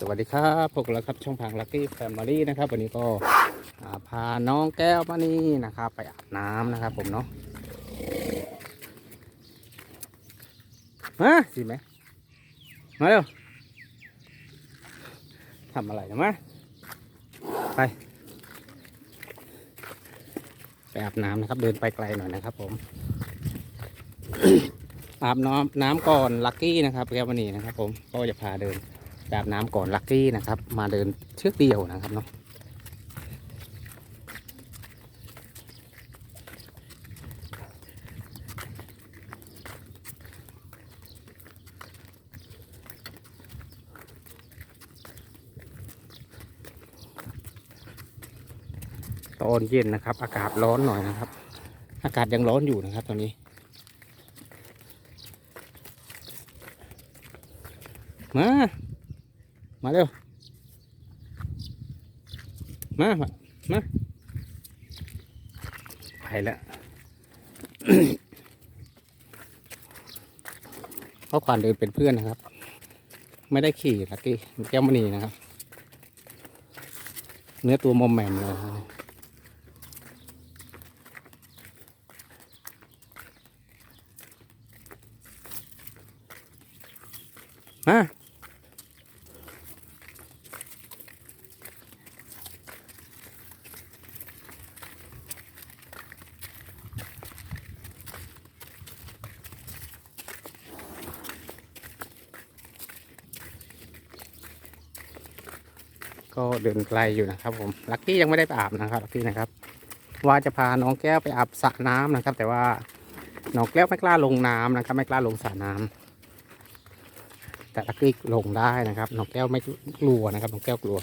สวัสดีครับพวกเราครับช่องพังลักกี้แฟมิลี่นะครับ วันนี้ก็พาน้องแก้วมานี่นะครับ ไปอาบน้ำนะครับ ผมเนาะมาสิไหมมาเร็วทำอะไรนะมาไป ไปอาบน้ำนะครับ เดินไปไกลหน่อยนะครับ ผม อาบน้ำน้ำก่อนลักกี้นะครับแก้ววันนี้นะครับ ผมก็จะพาเดิน แบบน้ำก่อนลักกี้นะครับ มาเดินเชือกเดียวนะครับเนาะตอนเย็นนะครับ อากาศร้อนหน่อยนะครับ อากาศยังร้อนอยู่นะครับ ตอนนี้ มา มาเร็วมามา มา ไปแล้วเขาควานเดินเป็นเพื่อนนะครับ ไม่ได้ขี่ลักกี้แก้วมณีนะครับ เนื้อตัวมอมแหมมเลยมา ก็ เดินไกลอยู่นะครับ ผมลักกี้ยังไม่ได้ไปอาบนะครับลักกี้นะครับ ว่าจะพาน้องแก้วไปอาบสระน้ำนะครับ แต่ว่าน้องแก้วไม่กล้าลงน้ำนะครับ ไม่กล้าลงสระน้ำแต่ลักกี้ลงได้นะครับน้องแก้วไม่กลัวนะครับน้องแก้วกลัว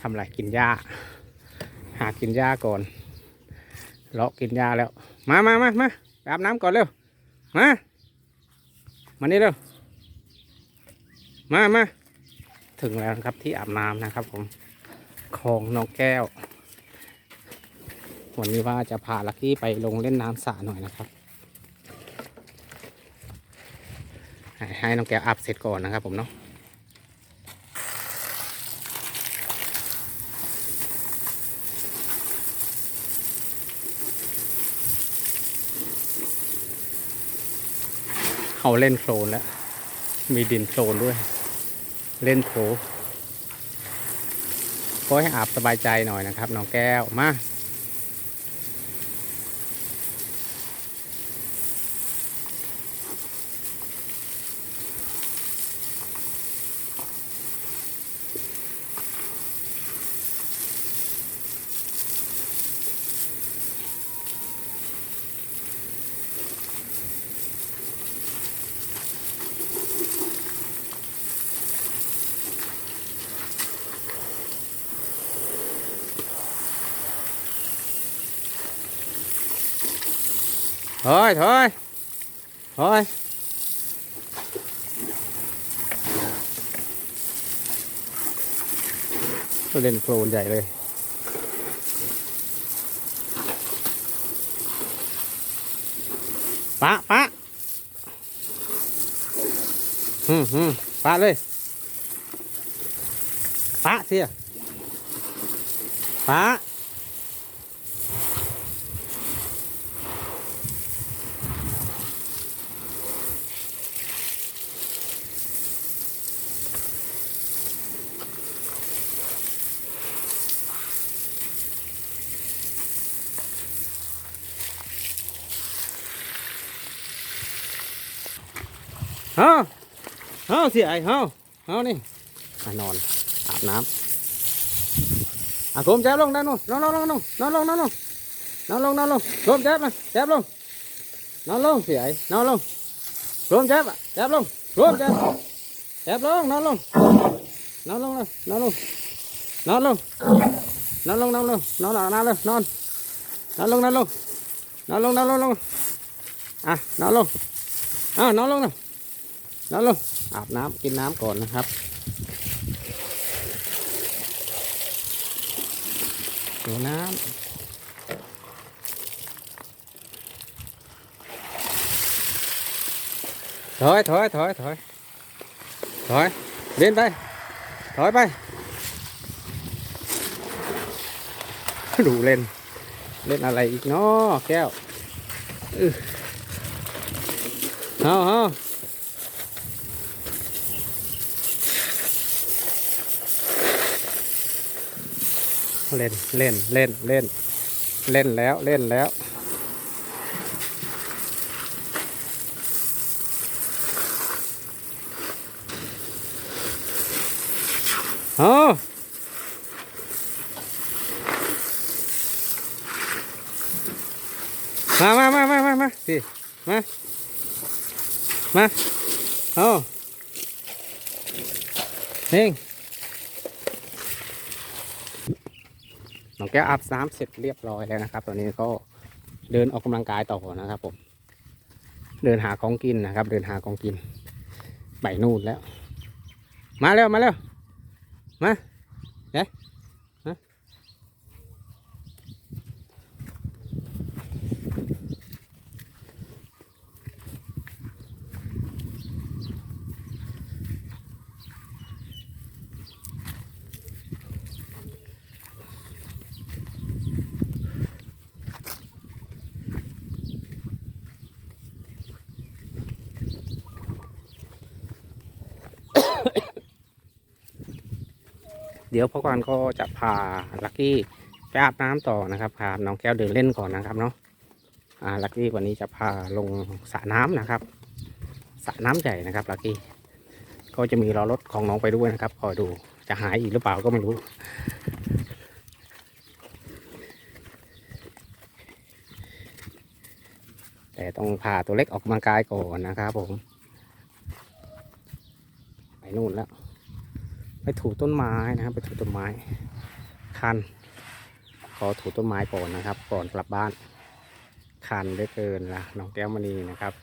ทำอะไรกินหญ้า หากินหญ้าก่อนเลาะกินหญ้าแล้ว มามามามาอาบน้ำก่อนเร็วมามานี่เร็วมามา ถึงแล้วนะครับที่อาบน้ำนะครับผมคลองน้องแก้ว วันนี้ว่าจะพาลักกี้ไปลงเล่นน้ำสระหน่อยนะครับ ให้ให้น้องแก้วอาบเสร็จก่อนนะครับผมเนาะเขาเล่นโคลนแล้ว มีดินโคลนด้วย เล่นโถก็ให้อาบสบายใจหน่อยนะครับน้องแก้วมา thôi thôi thôi tôi lên phồn dậy rồi phá phá hừ hừ phá lên phá xìa phá เฮาเฮาสิไอเ ฮาเฮานี่อะนอนอาบน้ำอะโคมแจ๊บลงได้านนู่นนอนลงนอนลงนอนลงนอนลงนอนลงนอนลงโคมแจ๊บมาแจ๊บลงนอนลงสิไอนอนลงโคมแจ๊บอะแจ๊บลงโคมแจ๊บแจ๊บลงนอนลงนอนลงเลยนอนลงนอนลงนอนลงนอนลงนอนหลังนอนเลยนอนนอนลงนอนลงนอนลงนอนลงนอนลงอะนอนลงอะนอนลงนะ นอนลงอาบน้ำกินน้ำก่อนนะครับกินน้ำถอยถอยถอยถอยถอยเล่นไป ถอยไป ดูเล่น เล่นอะไรอีกเนาะแก้วอื้อเอาเอา เล่นเล่นเล่นเล่นเล่นแล้วเล่นแล้ว เอามามามามามามาสิมา มา เอาเน่งน้อง แก้วอาบน้ำเสร็จเรียบร้อยแล้วนะครับ ตอนนี้ก็เดินออกกำลังกายต่อนะครับผม เดินหาของกินนะครับ เดินหาของกินไปนู่นแล้ว มาเร็วมาเร็วมาเดี๋ย เดี๋ยวพ่อกรก็จะพาลักกี้ไปอาบน้ำต่อนะครับพาน้องแก้วเดินเล่นก่อนนะครับเนาะอ่าลักกี้วันนี้จะพาลงสระน้ำนะครับสระน้ำใหญ่นะครับลักกี้ก็จะมีล้อรถของน้องไปด้วยนะครับคอยดูจะหายอีกหรือเปล่าก็ไม่รู้แต่ต้องพาตัวเล็กออกกำลังกายก่อนนะครับผม ไปนู่นแล้ว ไปถูต้นไม้นะครับ ไปถูต้นไม้ คัน ขอถูต้นไม้ก่อนนะครับ ก่อนกลับบ้าน คันได้เกินละน้องแก้วมณีนะครับ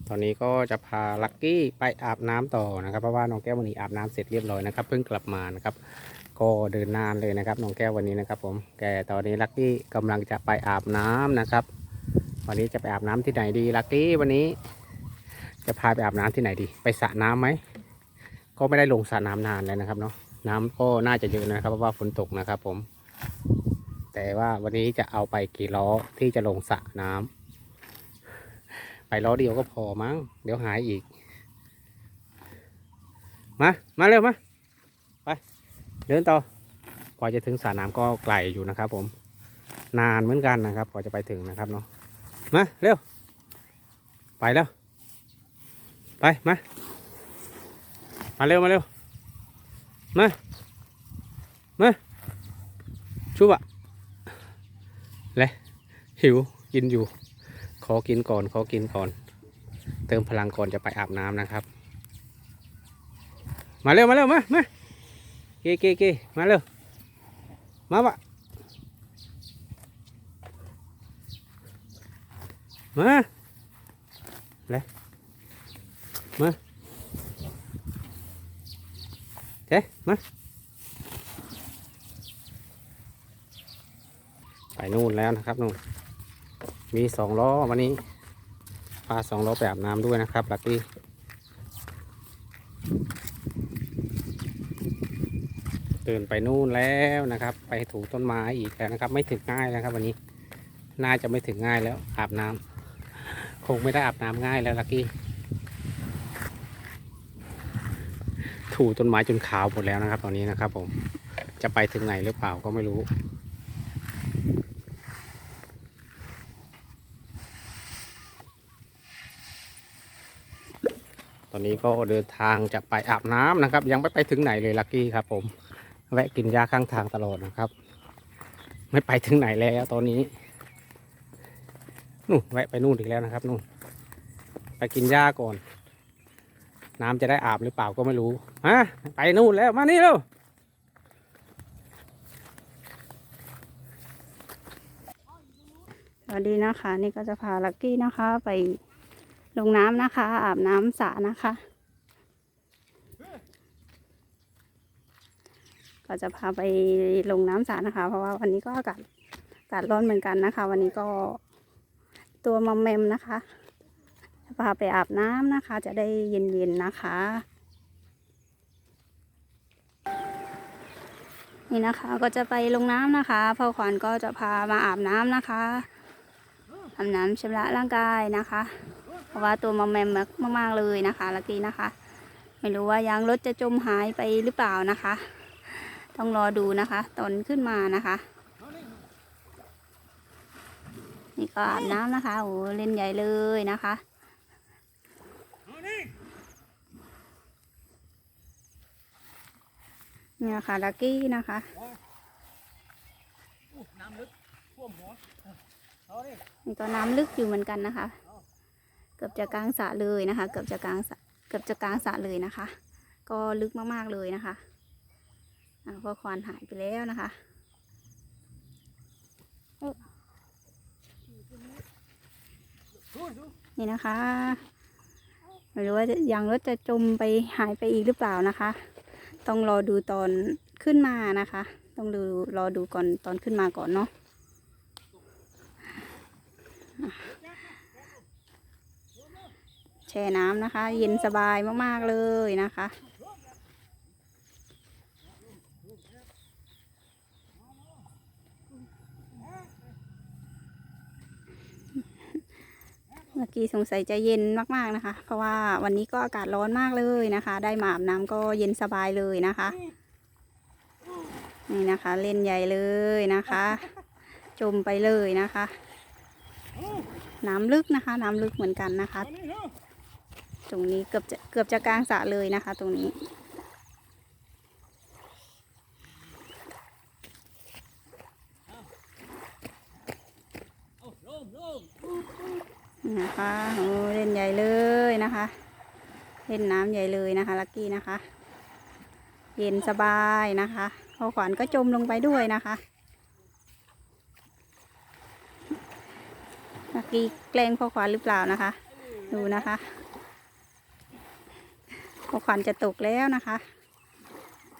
ต อนนี้ก็จะพาลักกี้ไปอาบน้ำต่อนะครับ เพราะว่าน้องแก้ววันนี้อาบน้ำเสร็จเรียบร้อยนะครับ เพิ่งกลับมานะครับ ก็เดินนานเลยนะครับน้องแก้ววันนี้นะครับ ผมแกตอนนี้ลักกี้กำลังจะไปอาบน้ำนะครับ วันนี้จะไปอาบน้ำที่ไหนดีลักกี้วันนี้ จะพาไปอาบน้ำที่ไหนดี ไปสระน้ำไหมก็ไม่ได้ลงสระน้ำนานแล้วนะครับเนาะน้ำก็น่าจะเยอะนะครับเพราะว่าฝนตกนะครับ ผม แต่ว่าวันนี้จะเอาไปกี่ล้อที่จะลงสระน้ำ ไปล้อเดียวก็พอมั้ง เดี๋ยวหายอีก มา มาเร็วมา ไป เดินต่อกว่าจะถึงสระน้ำก็ไกลอยู่นะครับ ผม นานเหมือนกันนะครับกว่าจะไปถึงนะครับเนาะ มาเร็ว ไปแล้ว ไป มา มาเร็วมาเร็ว มา มาชุบอะเลยหิวกินอยู่ อกินก่อนขอกินก่อน เติมพลังก่อนจะไปอาบน้ำนะครับ มาเร็วมาเร็วมามาเกเกเกมาเร็วมาบะมาเลยมาเจ๊มาไปนู่นแล้วนะครับนู่น มีสองล้อวันนี้พาสองล้อไปอาบน้ำด้วยนะครับลักกี้เดินไปนู่นแล้วนะครับ ไปถูต้นไม้อีกแล้วนะครับ ไม่ถึงง่ายนะครับ วันนี้น่าจะไม่ถึงง่ายแล้วอาบน้ำคงไม่ได้อาบน้ำง่ายแล้วลักกี้ถูต้นไม้จนขาวหมดแล้วนะครับ ตอนนี้นะครับ ผมจะไปถึงไหนหรือเปล่าก็ไม่รู้ ตอนนี้ก็เดินทางจะไปอาบน้ำนะครับ ยังไม่ไปถึงไหนเลยลักกี้ครับ ผมแวะกินยาข้างทางตลอดนะครับ ไม่ไปถึงไหนแล้วตอนนี้นู่นแวะไปนู่นอีกแล้วนะครับนู่นไปกินยาก่อน น้ำจะได้อาบหรือเปล่าก็ไม่รู้ฮะไปนู่นแล้วมานี่เร็วสวัสดีนะคะ นี่ก็จะพาลักกี้นะคะไป ลงน้ำนะคะ อาบน้ำสระนะคะ ก็จะพาไปลงน้ำสระนะคะ เพราะว่าวันนี้ก็อากาศอากาศร้อนเหมือนกันนะคะ วันนี้ก็ตัวมอมแมมนะคะจะพาไปอาบน้ำนะคะ จะได้เย็นๆนะคะ นี่นะคะก็จะไปลงน้ำนะคะพ่อขวัญก็จะพามาอาบน้ำนะคะอาบน้ำชำระร่างกายนะคะ เพราะว่าตัวมอมแมมมากๆเลยนะคะลักกี้นะคะ ไม่รู้ว่ายางรถจะจมหายไปหรือเปล่านะคะ ต้องรอดูนะคะ ตอนขึ้นมานะคะ นี่ก็อาบน้ำนะคะโอ้เล่นใหญ่เลยนะคะเนี่ยค่ะลักกี้นะคะน้ำลึกท่วมหัวเอาดินี่ก็น้ำลึกอยู่เหมือนกันนะคะเกือบจะกลางสระเลยนะคะ เกือบจะกลางสระเกือบจะกลางสระเลยนะคะ ก็ลึกมากๆเลยนะคะอะเพราะควานหายไปแล้วนะคะนี่นะคะไม่รู้ว่ายางรถจะจมไปหายไปอีกหรือเปล่านะคะ ต้องรอดูตอนขึ้นมานะคะ ต้องดูรอดูก่อนตอนขึ้นมาก่อนเนาะ แช่น้ำนะคะ เย็นสบายมาก ๆ เลยนะคะ เมื่อกี้สงสัยจะเย็นมาก ๆ นะคะ เพราะว่าวันนี้ก็อากาศร้อนมากเลยนะคะ ได้มาอาบน้ำก็เย็นสบายเลยนะคะ นี่นะคะ เล่นใหญ่เลยนะคะ จมไปเลยนะคะ น้ำลึกนะคะ น้ำลึกเหมือนกันนะคะ ตรงนี้เกือบจะเกือบจะกลางสระเลยนะคะ ตรงนี้ นะคะโอ้เล่นใหญ่เลยนะคะ เล่นน้ำใหญ่เลยนะคะ ลักกี้นะคะ เย็นสบายนะคะพอขวัญก็จมลงไปด้วยนะคะลักกี้แกล้งพ่อขวัญหรือเปล่านะคะ ดูนะคะ พ่อขวัญจะตกแล้วนะคะ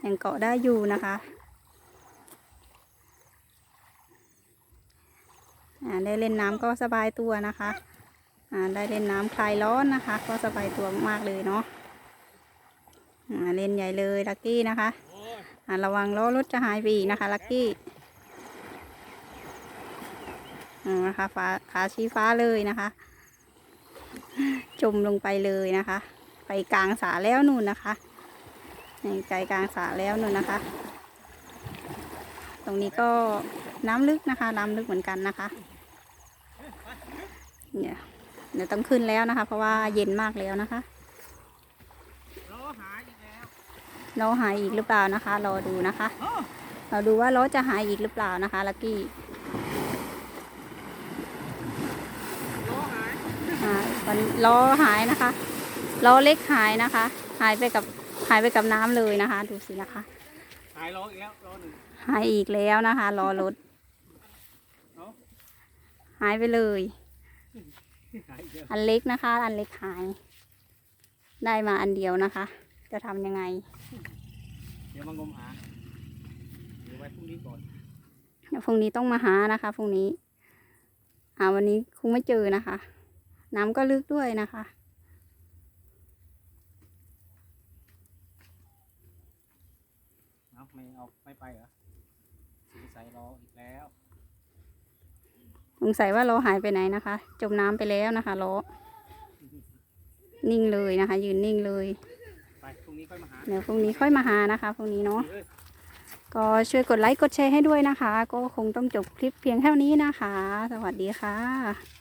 ยังเกาะได้อยู่นะคะอ่าได้เล่นน้ำก็สบายตัวนะคะอ่าได้เล่นน้ำคลายร้อนนะคะ ก็สบายตัวมากเลยเนาะอ่าเล่นใหญ่เลยลักกี้นะคะอ่าระวังล้อรถจะหายไปอีนะคะลักกี้อ่านะคะฟ้าขาชี้ฟ้าเลยนะคะ จมลงไปเลยนะคะ ไปกลางสาแล้วนู่นนะคะนี่ไกลกลางสาแล้วนู่นนะคะ ตรงนี้ก็น้ำลึกนะคะ น้ำลึกเหมือนกันนะคะเนี่ยเดี๋ยวต้องขึ้นแล้วนะคะ เพราะว่าเย็นมากแล้วนะคะล้อหายอีกแล้วล้อหายอีกหรือเปล่านะคะ รอดูนะคะเราดูว่าล้อจะหายอีกหรือเปล่านะคะลักกี้ล้อหายอ่ามันล้อหายนะคะ ล้อเล็กหายนะคะ หายไปกับหายไปกับน้ำเลยนะคะ ดูสินะคะ หายล้ออีกแล้วล้อหนึ่งหายอีกแล้วนะคะล้อรถเอ้าหายไปเลยหายอีกแล้วอันเล็กนะคะ อันเล็กหาย ได้มาอันเดียวนะคะ จะทำยังไง เดี๋ยวมางมหาเดี๋ยวไว้พรุ่งนี้ก่อนเดี๋ยวพรุ่งนี้ต้องมาหานะคะพรุ่งนี้หาวันนี้คงไม่เจอนะคะ น้ำก็ลึกด้วยนะคะ เอาไม่เอาไม่ไปเหรอสงสัยล้ออีกแล้วสงสัยว่าล้อหายไปไหนนะคะ จมน้ำไปแล้วนะคะล้อนิ่งเลยนะคะ ยืนนิ่งเลย ไปพรุ่งนี้ค่อยมาหาเดี๋ยวพรุ่งนี้ค่อยมาหานะคะพรุ่งนี้เนาะ เอ้ยก็ช่วยกดไลค์กดแชร์ให้ด้วยนะคะ ก็คงต้องจบคลิปเพียงเท่านี้นะคะ สวัสดีค่ะ